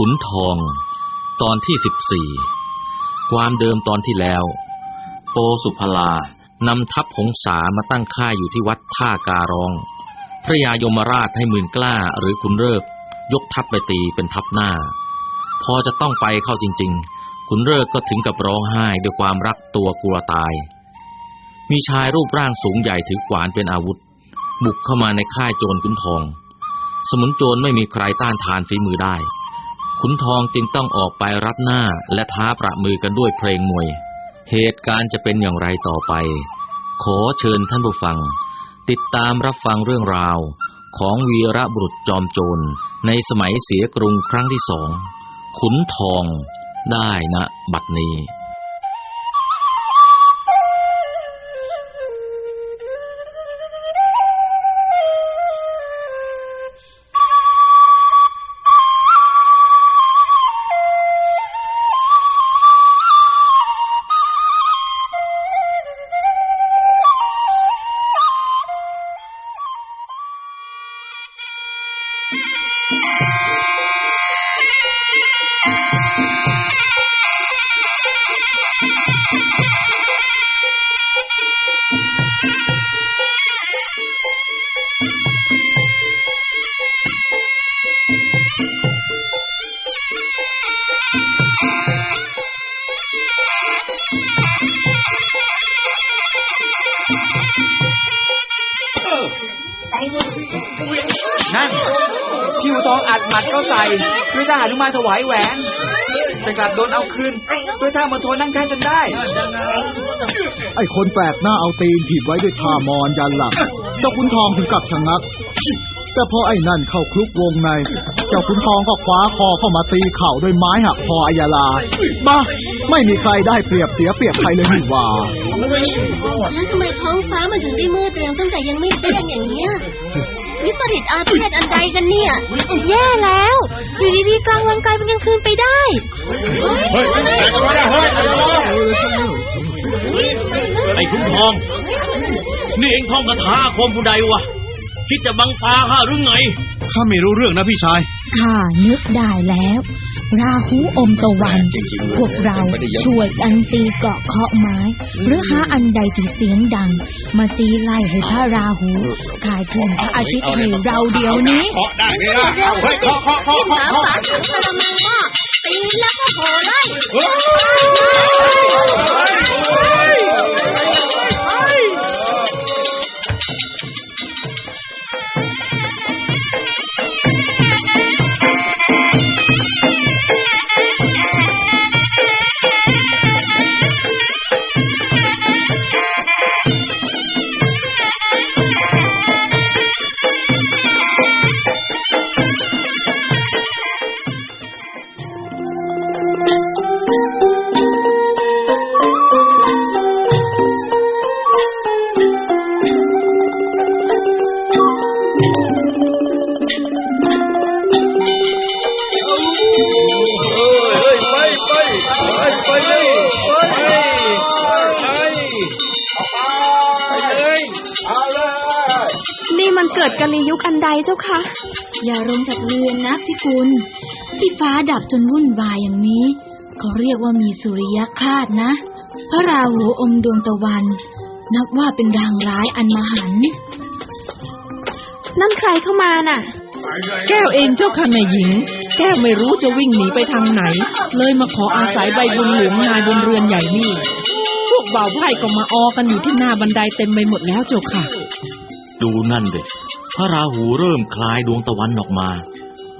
ขุนทอง ตอนที่สิบสี่ความเดิมตอนที่แล้ว โปสุพลานำทัพหงสามาตั้งค่ายอยู่ที่วัดท่าการอง พระยายมราชให้หมื่นกล้าหรือขุนเริกยกทัพไปตีเป็นทัพหน้า พอจะต้องไปเข้าจริงๆขุนเริกก็ถึงกับร้องไห้ด้วยความรักตัวกลัวตาย มีชายรูปร่างสูงใหญ่ถือขวานเป็นอาวุธ บุกเข้ามาในค่ายโจรขุนทอง สมุนโจรไม่มีใครต้านทานฝีมือได้ ขุนทองจึงต้องออกไปรับหน้าและท้าประมือกันด้วยเพลงมวย เหตุการณ์จะเป็นอย่างไรต่อไป ขอเชิญท่านผู้ฟัง ติดตามรับฟังเรื่องราว ของวีระบุรุษจอมโจรในสมัยเสียกรุงครั้งที่สอง ขุนทองได้นะบัดนี้ นั่ นพี่อูทองอัดหมัดเข้าใส่ด้วยท่าหนุมานถวายแหวนแต่กลับโดนเอาคืนด้วยท่ามนโทนั่งแท่นจนได้ ไอ้คนแปลกหน้าเอาตีนถีบไว้ด้วยท่ามอนยันหลังเจ้าขุนทองถึงกับชะงัก แต่พอไอ้นั่นเข้าคลุกวงใน เจ้าขุนทองก็คว้าคอเข้ามาตีเข่าด้วยไม้หักคออายาลาบ้าไม่มีใครได้เปรียบเสียเปรียบใครเลยนี่หว่าแล้วทำไมท้องฟ้ามันถึงได้มืดเร็วตั้งแต่ยังไม่แจ้งอย่างเนี้ย วิปริตอาเพศอันใดกันเนี่ย แย่แล้วอยู่ดีๆกลางวันกลายเป็นกลางคืนไปได้ไอ้ขุนทอง นี่เองท่องคาถาคมผู้ใดวะ คิดจะบังตาข้าหรือไง ข้าไม่รู้เรื่องนะพี่ชาย ข้านึกได้แล้ว ราหูอมตะวัน พวกเราช่วยกันตีเกาะเคาะไม้ หรือหาอันใดที่เสียงดัง มาตีไล่ให้พระราหูกลายเป็นพระอาทิตย์ให้เราเดี๋ยวนี้เคาะได้ไหมล่ะเฮ้ยเคาะเคาะเคาะสาเคาะฝาถังกระมังหม้อตีแล้วก็โผล่ไล่ นี่มันเกิดกาลียุคอันใดเจ้าคะ อย่ารมจากเรือนนะพี่กุลที่ฟ้าดับจนวุ่นวายอย่างนี้ เขาเรียกว่ามีสุริยคราสนะ พระราหูอมดวงตะวัน นับว่าเป็นรางร้ายอันมหันต์นั่นใครเข้ามาน่ะ แก้วเองเจ้าค่ะแม่หญิง แก้วไม่รู้จะวิ่งหนีไปทางไหน เลยมาขออาศัยใบบุญหลวงนายบนเรือนใหญ่นี่ พวกบ่าวไพร่ก็มาออกันอยู่ที่หน้าบันไดเต็มไปหมดแล้วเจ้าค่ะ ดูนั่นเด็กพระราหูเริ่มคลายดวงตะวันออกมา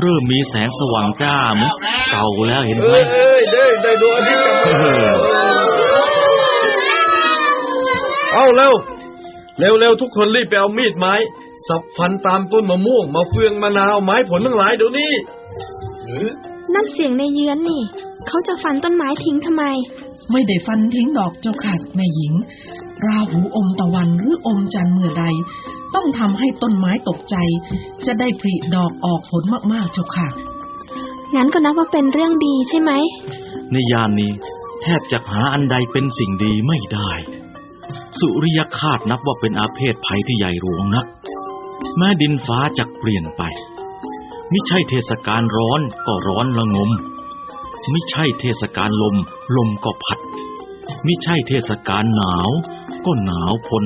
เริ่มมีแสงสว่างจ้าเหมือนเก่าแล้วเห็นไหมเอ้ยได้ได้ดวงอาทิตย์กลับมาเออเอาเร็วเร็วเร็วทุกคนรีบไปเอามีดไม้ สับฟันตามต้นมะม่วงมาเฟืองมะนาวไม้ผลทั้งหลายเดี๋ยวนี้นั่นเสียงในเยือนนี่ เขาจะฟันต้นไม้ทิ้งทำไม ไม่ได้ฟันทิ้งดอกเจ้าค่ะแม่หญิง ราหูอมตะวันหรืออมจันทร์เมื่อใด ต้องทำให้ต้นไม้ตกใจ จะได้ผลิดอกออกผลมากๆเจ้าค่ะ งั้นก็นับว่าเป็นเรื่องดีใช่ไหม ในยามนี้ แทบจะหาอันใดเป็นสิ่งดีไม่ได้ สุริยคาตนับว่าเป็นอาเพศภัยที่ใหญ่หลวงนัก แม้ดินฟ้าจักเปลี่ยนไป มิใช่เทศกาลร้อนก็ร้อนละงม มิใช่เทศกาลลม ลมก็พัด มิใช่เทศกาลหนาว ก็หนาวพล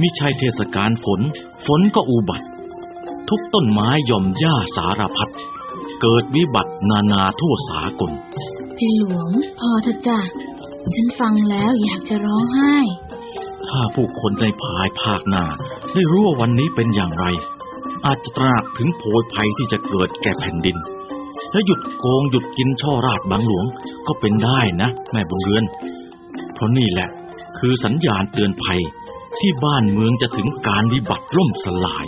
มิใช่เทศกาลฝน ฝนก็อุบัติ ทุกต้นไม้หย่อมหญ้าสารพัด เกิดวิบัตินานาทั่วสากลพี่หลวงพอเถอะจ้ะ ฉันฟังแล้วอยากจะร้องไห้ ถ้าผู้คนในภายภาคหน้าได้รู้ว่าวันนี้เป็นอย่างไร อาจจะตระหนักถึงโพยภัยที่จะเกิดแก่แผ่นดิน และหยุดโกงหยุดกินช่อราชบางหลวงก็เป็นได้นะ แม่บุญเรือน เพราะนี่แหละคือสัญญาณเตือนภัย ที่บ้านเมืองจะถึงการวิบัติล่มสลาย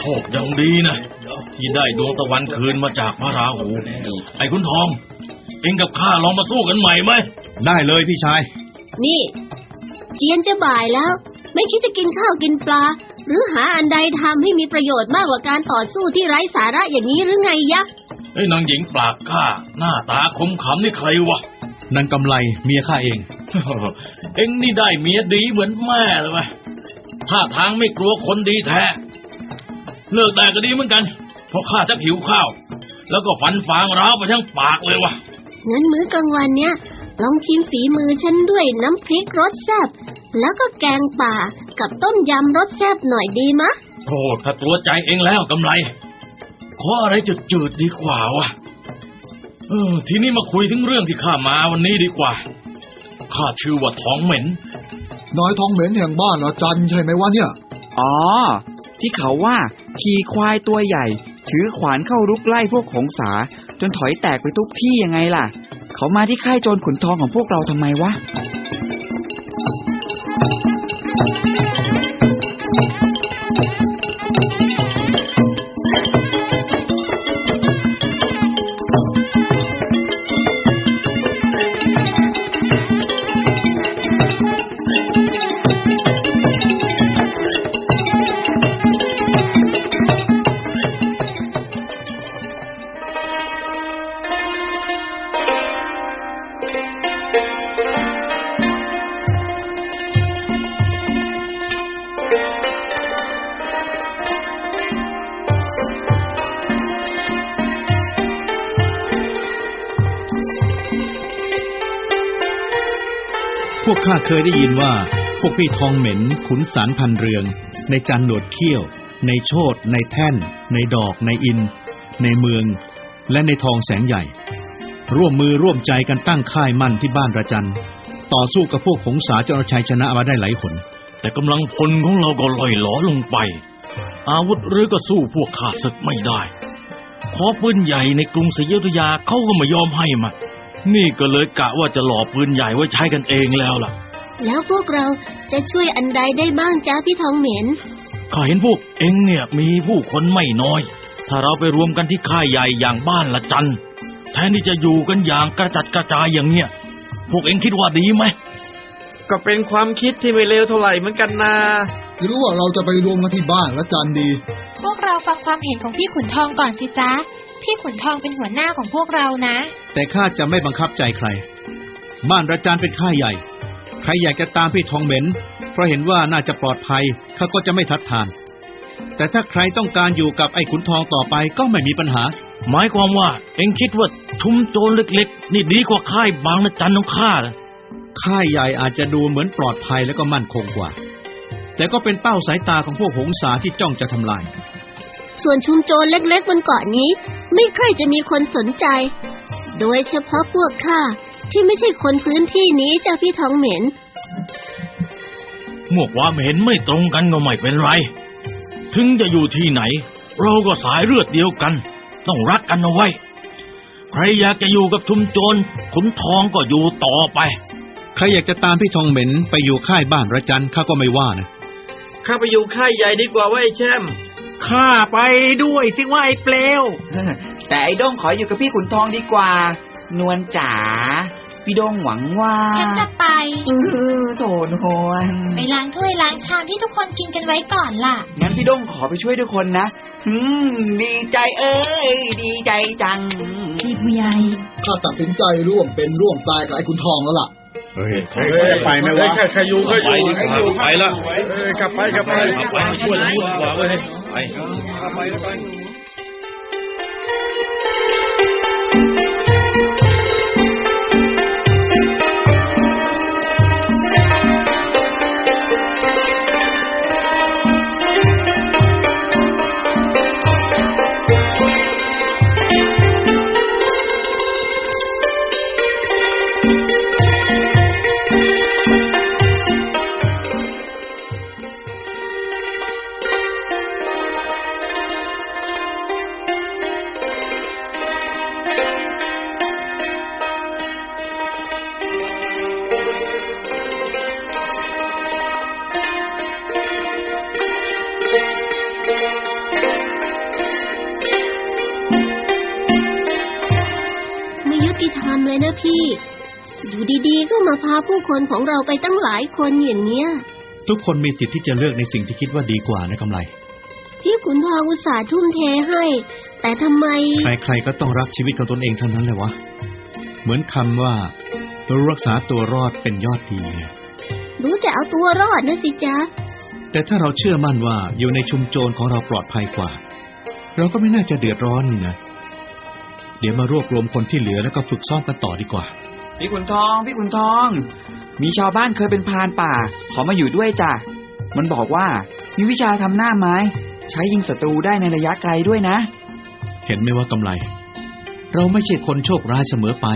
โชคยังดีนะ ที่ได้ดวงตะวันคืนมาจากพระราหู ไอ้คุณทอง เองกับข้าลองมาสู้กันใหม่ไหม ได้เลยพี่ชาย นี่ เจียนจะบ่ายแล้ว ไม่คิดจะกินข้าวกินปลา หรือหาอันใดทำให้มีประโยชน์มากกว่าการต่อสู้ที่ไร้สาระอย่างนี้หรือไงยะไอ้นางหญิงปากกล้าหน้าตาคมขำนี่ใครวะนั่นกำไรเมียข้าเอง เอ็งนี่ได้เมียดีเหมือนแม่เลยวะ ท่าทางไม่กลัวคนดีแท้ เลิกได้ก็ดีเหมือนกัน เพราะข้าจะหิวข้าว แล้วก็ฟันฟางร้าวไปทั้งปากเลยวะงั้นมื้อกลางวันเนี้ยลองชิมฝีมือฉันด้วยน้ำพริกรสแซ่บแล้วก็แกงป่ากับต้มยำรสแซ่บหน่อยดีมะโธ่ถ้าตัวใจเองแล้วกำไร ขออะไรจืดๆดีกว่าวะเออ ทีนี้มาคุยถึงเรื่องที่ข้ามาวันนี้ดีกว่า ข้าชื่อว่าท้องเหม็น น้อยทองเหม็นแห่งบ้านละจันใช่ไหมวะเนี่ย อ๋อ ที่เขาว่าขี่ควายตัวใหญ่ ถือขวานเข้ารุกไล่พวกของสา จนถอยแตกไปทุกที่ยังไงล่ะ เขามาที่ค่ายโจรขุนทองของพวกเราทำไมวะ วกข้าเคยได้ยินว่า พวกพี่ทองเหม็นขุนสารพันเรือง ในจันหนวดเขี้ยว ในโชดในแท่น ในดอก ในอิน ในเมือง และในทองแสงใหญ่ ร่วมมือร่วมใจกันตั้งค่ายมั่นที่บ้านระจัน ต่อสู้กับพวกหงสาจนเอาชัยชนะมาได้หลายหนแต่กำลังพลของเราก็ล่อยหลอลงไป อาวุธหรือก็สู้พวกข้าศึกไม่ได้ ขอปืนใหญ่ในกรุงศรีอยุธยาเขาก็ไม่ยอมให้มา นี่ก็เลยกะว่าจะหล่อปืนใหญ่ไว้ใช้กันเองแล้วล่ะ แล้วพวกเราจะช่วยอันใดได้บ้างจ้าพี่ทองเหม็นข้าเห็นพวกเองเนี่ยมีผู้คนไม่น้อย ถ้าเราไปรวมกันที่ค่ายใหญ่อย่างบ้านละจันแทนที่จะอยู่กันอย่างกระจัดกระจายอย่างเนี้ยพวกเองคิดว่าดีไหมก็เป็นความคิดที่ไม่เลวเท่าไหร่เหมือนกันนะหรือว่าเราจะไปรวมกันที่บ้านละจันดี พวกเราฟังความเห็นของพี่ขุนทองก่อนสิจ๊ะ พี่ขุนทองเป็นหัวหน้าของพวกเรานะ แต่ข้าจะไม่บังคับใจใครบ้านระจานเป็นค่ายใหญ่ ใครอยากจะตามพี่ทองเหม็น เพราะเห็นว่าน่าจะปลอดภัยข้าก็จะไม่ทัดทาน แต่ถ้าใครต้องการอยู่กับไอ้ขุนทองต่อไปก็ไม่มีปัญหา หมายความว่า เองคิดว่าชุมโจรเล็กๆ นี่ดีกว่าค่ายบางละจันของข้าเหรอค่ายใหญ่อาจจะดูเหมือนปลอดภัยและก็มั่นคงกว่า แต่ก็เป็นเป้าสายตาของพวกหงสาที่จ้องจะทำลาย ส่วนชุมโจรเล็กๆบนเกาะนี้ ไม่ค่อยจะมีคนสนใจ โดยเฉพาะพวกข้าที่ไม่ใช่คนพื้นที่นี้จ้ะพี่ทองเหม็นเมื่อความเห็นไม่ตรงกันก็ไม่เป็นไร ถึงจะอยู่ที่ไหน เราก็สายเลือดเดียวกัน ต้องรักกันเอาไว้ ใครอยากจะอยู่กับชุมโจรขุนทองก็อยู่ต่อไป ใครอยากจะตามพี่ทองเหม็นไปอยู่ค่ายบ้านระจันข้าก็ไม่ว่านะ ข้าไปอยู่ค่ายใหญ่ดีกว่าว่าไอ้แช่ม ข้าไปด้วยสิว่าไอ้เปลว แต่ไอ้โด้งขออยู่กับพี่ขุนทองดีกว่า นวลจ๋าพี่โด้งหวังว่าฉันจะไปเออโถนวลไปล้างถ้วยล้างชามที่ทุกคนกินกันไว้ก่อนล่ะ งั้นพี่โด้งขอไปช่วยทุกคนนะอืมดีใจเอ้ย ดีใจจัง พี่ผู้ใหญ่ข้าตัดสินใจร่วมเป็นร่วมตายกับไอ้คุณทองแล้วล่ะเฮ้ยเฮ้ยไปไหมวะใครใครอยู่ก็อยู่ไปดีกว่าไปละเออกลับไปกลับไปไปช่วยพูดกว่าเว้ย ไพี่ อยู่ดีๆ ก็มาพาผู้คนของเราไปตั้งหลายคนอย่างเนี้ย ทุกคนมีสิทธิ์ที่จะเลือกในสิ่งที่คิดว่าดีกว่านะกำไร พี่ขุนทองอุตส่าห์ทุ่มเทให้ แต่ทำไม ใครๆก็ต้องรักชีวิตของตนเองเท่านั้นเลยวะ เหมือนคำว่ารู้รักษาตัวรอดเป็นยอดดีไงรู้แต่เอาตัวรอดนะสิจ๊ะ แต่ถ้าเราเชื่อมั่นว่าอยู่ในชุมโจรของเราปลอดภัยกว่า เราก็ไม่น่าจะเดือดร้อนนี่นะ เดี๋ยวมารวบรวมคนที่เหลือแล้วก็ฝึกซ้อมกันต่อดีกว่า พี่ขุนทอง พี่ขุนทอง มีชาวบ้านเคยเป็นพรานป่า ขอมาอยู่ด้วยจ้ะ มันบอกว่ามีวิชาทำหน้าไม้ ใช้ยิงศัตรูได้ในระยะไกลด้วยนะ เห็นไหมว่ากำไร เราไม่ใช่คนโชคร้ายเสมอไป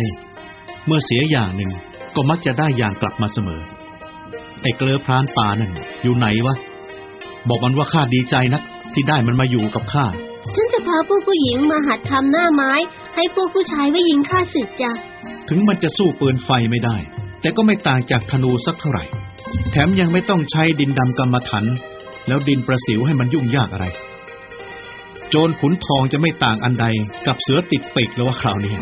เมื่อเสียอย่างหนึ่งก็มักจะได้อย่างกลับมาเสมอ ไอ้เกลือพรานป่านั่นอยู่ไหนวะ บอกมันว่าข้าดีใจนักที่ได้มันมาอยู่กับข้าฉันจะพาพวกผู้หญิงมาหัดทำหน้าไม้ ให้พวกผู้ชายไว้ยิงฆ่าศึกจ้ะ ถึงมันจะสู้ปืนไฟไม่ได้ แต่ก็ไม่ต่างจากธนูสักเท่าไหร่ แถมยังไม่ต้องใช้ดินดำกรรมฐานแล้วดินประสิวให้มันยุ่งยากอะไร โจรขุนทองจะไม่ต่างอันใดกับเสือติดปีกแล้วว่าคราวนี้